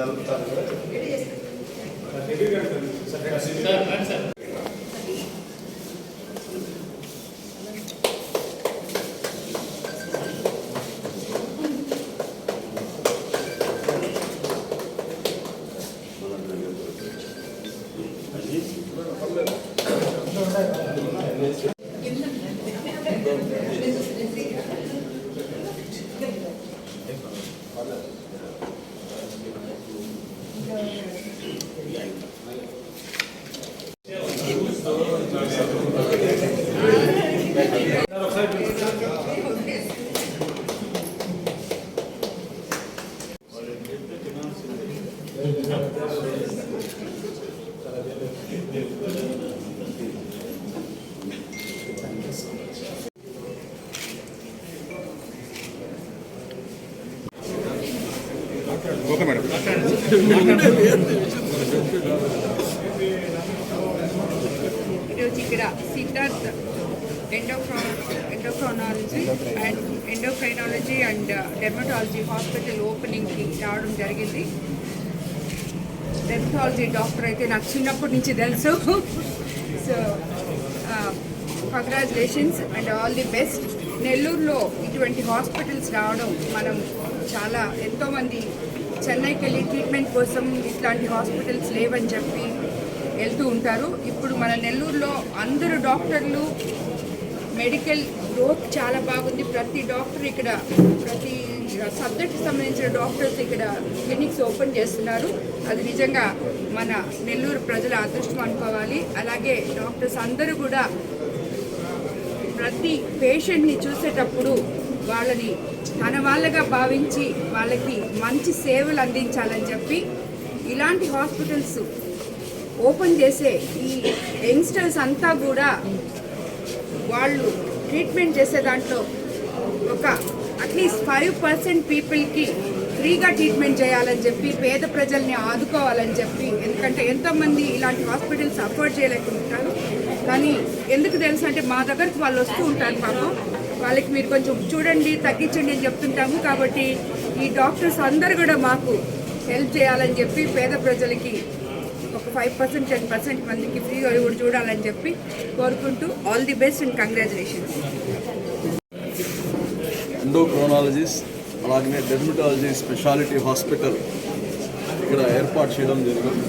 కలుపుతారు. Okay madam. ఈరోజు ఇక్కడ Siddharth ఎండోక్రా endocrinology and endocrinology and dermatology hospital ఓపెనింగ్కి రావడం జరిగింది. డెర్మటాలజీ డాక్టర్ అయితే నాకు చిన్నప్పటి నుంచి తెలుసు. So congratulations and all the best నెల్లూరులో ఇటువంటి హాస్పిటల్స్ రావడం మనం చాలా ఎంతోమంది చెన్నైకి వెళ్ళి ట్రీట్మెంట్ కోసం ఇట్లాంటి హాస్పిటల్స్ లేవని చెప్పి వెళ్తూ ఉంటారు. ఇప్పుడు మన నెల్లూరులో అందరు డాక్టర్లు మెడికల్ గ్రోత్ చాలా బాగుంది. ప్రతి డాక్టర్ ఇక్కడ ప్రతి సబ్జెక్ట్కి సంబంధించిన డాక్టర్స్ ఇక్కడ క్లినిక్స్ ఓపెన్ చేస్తున్నారు. అది నిజంగా మన నెల్లూరు ప్రజల అదృష్టం అనుకోవాలి. అలాగే డాక్టర్స్ అందరూ కూడా ప్రతి పేషెంట్ని చూసేటప్పుడు వాళ్ళని తన వాళ్ళగా భావించి వాళ్ళకి మంచి సేవలు అందించాలని చెప్పి ఇలాంటి హాస్పిటల్స్ ఓపెన్ చేసే ఈ యంగ్స్టర్స్ అంతా కూడా వాళ్ళు ట్రీట్మెంట్ చేసే దాంట్లో ఒక అట్లీస్ట్ ఫైవ్ పర్సెంట్ పీపుల్కి ఫ్రీగా ట్రీట్మెంట్ చేయాలని చెప్పి పేద ప్రజల్ని ఆదుకోవాలని చెప్పి ఎందుకంటే ఎంతోమంది ఇలాంటి హాస్పిటల్స్ అఫోర్డ్ చేయలేకుంటారు. కానీ ఎందుకు తెలుసు అంటే మా దగ్గరకు వాళ్ళు వస్తూ ఉంటారు పాపం. వాళ్ళకి మీరు కొంచెం చూడండి తగ్గించండి అని చెప్తుంటాము. కాబట్టి ఈ డాక్టర్స్ అందరు కూడా మాకు హెల్ప్ చేయాలని చెప్పి పేద ప్రజలకి ఒక ఫైవ్ పర్సెంట్ టెన్ పర్సెంట్ మందికి ఫ్రీగా కూడా చూడాలని చెప్పి కోరుకుంటూ all the best and congratulations. Endocrinologist అలాగే డెర్మటాలజీ స్పెషాలిటీ హాస్పిటల్ ఇక్కడ ఏర్పాటు చేయడం జరిగింది.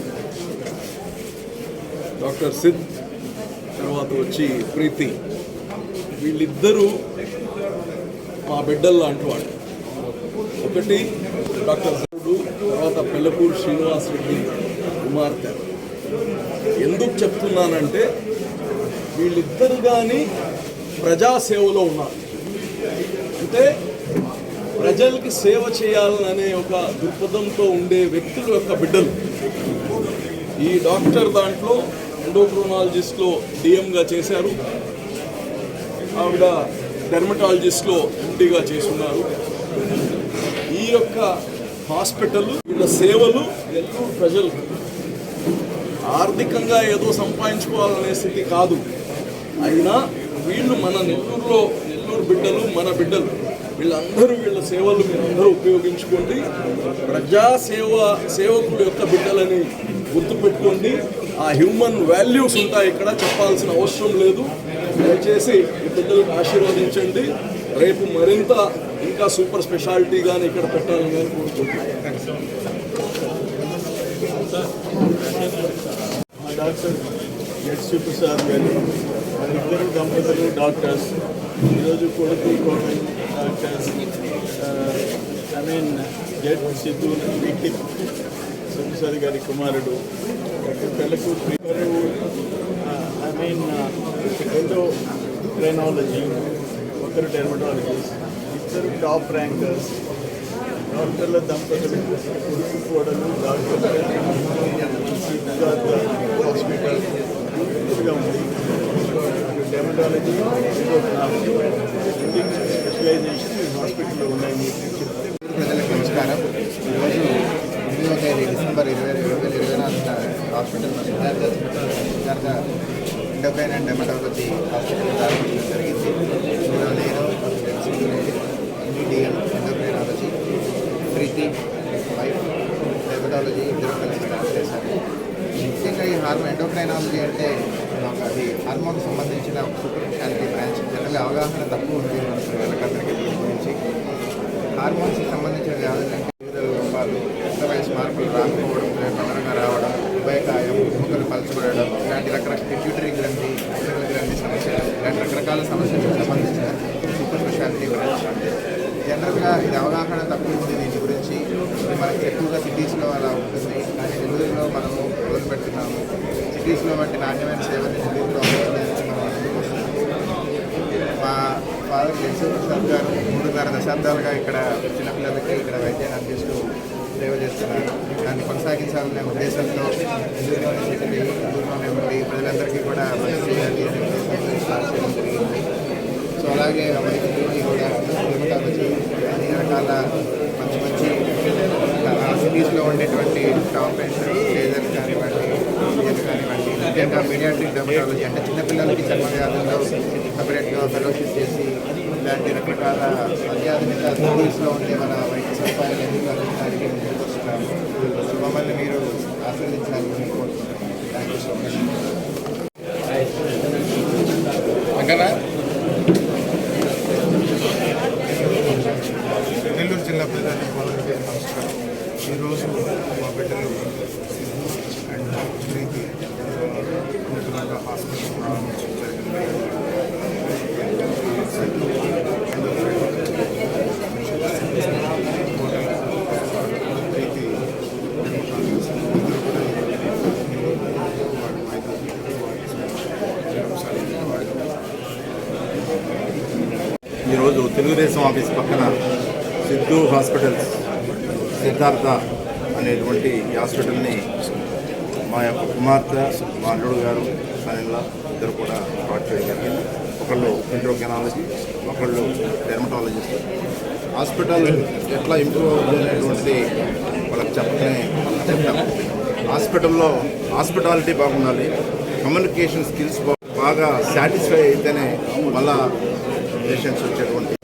డాక్టర్ సిద్ తర్వాత వచ్చి ప్రీతి. వీళ్ళిద్దరూ మా బిడ్డలు లాంటి ఒకటి డాక్టర్ సరుడు తర్వాత పెళ్ళపూడి శ్రీనివాస్ రెడ్డి కుమార్తె ఎందుకు చెప్తున్నానంటే వీళ్ళిద్దరు కానీ ప్రజాసేవలో ఉన్నారు. అంటే ప్రజలకి సేవ చేయాలనే ఒక దృక్పథంతో ఉండే వ్యక్తుల యొక్క బిడ్డలు. ఈ డాక్టర్ దాంట్లో ఎండోక్రోనాలజిస్ట్లో డిఎంగా చేశారు. ఆవిడ డెర్మటాలజిస్ట్లో ఎండిగా చేస్తున్నారు ఈ యొక్క హాస్పిటల్ వీళ్ళ సేవలు నెల్లూరు ప్రజలు. ఆర్థికంగా ఏదో సంపాదించుకోవాలనే స్థితి కాదు. అయినా వీళ్ళు మన నెల్లూరులో నెల్లూరు బిడ్డలు మన బిడ్డలు. వీళ్ళందరూ వీళ్ళ సేవలు మీరందరూ ఉపయోగించుకోండి. ప్రజాసేవ సేవకుడు యొక్క బిడ్డలని గుర్తుపెట్టుకోండి. ఆ హ్యూమన్ వాల్యూస్ ఉంటాయి ఇక్కడ చెప్పాల్సిన అవసరం లేదు. దయచేసి ఈ బిడ్డలకు ఆశీర్వదించండి. రేపు మరింత ఇంకా సూపర్ స్పెషాలిటీ కానీ ఇక్కడ పెట్టాలని నేను కోరుకుంటున్నాను. డాక్టర్ ఎస్ ప్రసాద్ గారు ఇద్దరు దంపతులు డాక్టర్స్ ఈరోజు కొడుకు doctors I mean Z Siddhu వికి సుప్రసాద్ గారి కుమారుడు డాక్టర్ మెయిన్ ఐ మీన్ ఎంతో ట్రైనాలజీ ఒకరు డెర్మటాలజిస్ట్ ఇద్దరు టాప్ ర్యాంకర్స్ డాక్టర్ల దంపతులు కొడుకు కోడలు డాక్టర్ హాస్పిటల్ బ్యూటిఫుల్గా ఉంది. డెమటాలజీ స్పెషలైజేషన్ హాస్పిటల్లో ఉన్నాయి ప్రజలకు నమస్కారం ఈరోజు ఎనిమిదవ తేదీ డిసెంబర్ ఇరవై రెండు వేల ఇరవై నాలుగున హాస్పిటల్లో Siddhartha Siddhartha endocrine and dermatology hospital ప్రారంభించడం జరిగింది. ఇందులో నేను MBDM endocrinology Preethi wife dermatology ఇద్దరు కలిసి స్టార్ట్ చేశారు. ముఖ్యంగా ఈ హార్మో ఎండోక్రైనాలజీ అంటే మాకు అది హార్మోన్ సంబంధించిన సూపర్ స్పెషాలిటీ బ్రాంచ్ జనరల్ అవగాహన తక్కువ ఉంది. మనకు వెళ్ళకందరికీ దీని గురించి. హార్మోన్స్కి సంబంధించిన వ్యాధులు అంటే జనరల్గా ఇది అవగాహన తక్కువ ఉంది దీని గురించి మనకి ఎక్కువగా సిటీస్లో అలా ఉంటుంది. కానీ నెల్లూరులో మనము రోజు పెడుతున్నాము. సిటీస్లో వంటి నాణ్యమైన సేవలు నెల్లూరులో మా ఫాదర్ జెన్సీ ప్రసాద్ గారు మూడున్నర దశాబ్దాలుగా ఇక్కడ చిన్నపిల్లలకి ఇక్కడ వైద్యాన్ని అందిస్తూ సేవ చేస్తున్నారు. దాన్ని కొనసాగించాలనే ఉద్దేశంతో నెల్లూరులోనే సెటిల్ అయ్యి నెల్లూరులోనే ఉండి ప్రజలందరికీ కూడా మంచి చేయాలి అనే ఉద్దేశంతో స్టార్ట్ చేయడం జరిగింది. సో అలాగే అమెరికా కూడా హెమటాలజీ అన్ని రకాల మంచి మంచి సిటీస్లో ఉండేటువంటి టాప్ అండ్ లేజర్ కానివ్వండి కానివ్వండి ముఖ్యంగా మీడియాటిక్ డెమటాలజీ అంటే చిన్నపిల్లలకి చర్మ వ్యాధుల్లో సపరేట్గా ఫెలోషిప్ చేసి ఇలాంటి రకరకాల అత్యాధునిక సిటీస్లో ఉండే మన వైద్య సదుపాయాలు ఎందుకు అందించడానికి ముందుకు వస్తున్నాము మమ్మల్ని మీరు ఆశీర్వదించాలని కోరుకుంటున్నాను thank you so much Nellore జిల్లా ప్రజలకు మొదటి నమస్కారం ఈరోజు మా బిడ్డలు సిద్ధు అండ్ ప్రీతి నూతనంగా హాస్పిటల్ ప్రారంభించడం జరిగింది సిద్ధు హోటల్ ప్రీతి ఇద్దరు కూడా వాడు వాడు ఈరోజు తెలుగుదేశం ఆఫీస్ పక్కన సిద్ధు హాస్పిటల్స్ సిద్ధార్థ అనేటువంటి ఈ హాస్పిటల్ని మా యొక్క కుమార్తె మా అల్లుడు గారు అనిల్ ఇద్దరు కూడా స్టార్ట్ చేయడం జరిగింది. ఒకళ్ళు ఎండ్రోకెనాలజీ ఒకళ్ళు డెర్మటాలజిస్ట్ హాస్పిటల్ ఎట్లా ఇంప్రూవ్ అవుతుంది అనేటువంటిది వాళ్ళకి చెప్పనే చెప్పాము హాస్పిటల్లో హాస్పిటాలిటీ బాగుండాలి కమ్యూనికేషన్ స్కిల్స్ బాగా సాటిస్ఫై అయితేనే మళ్ళా పేషెంట్స్ వచ్చేటువంటి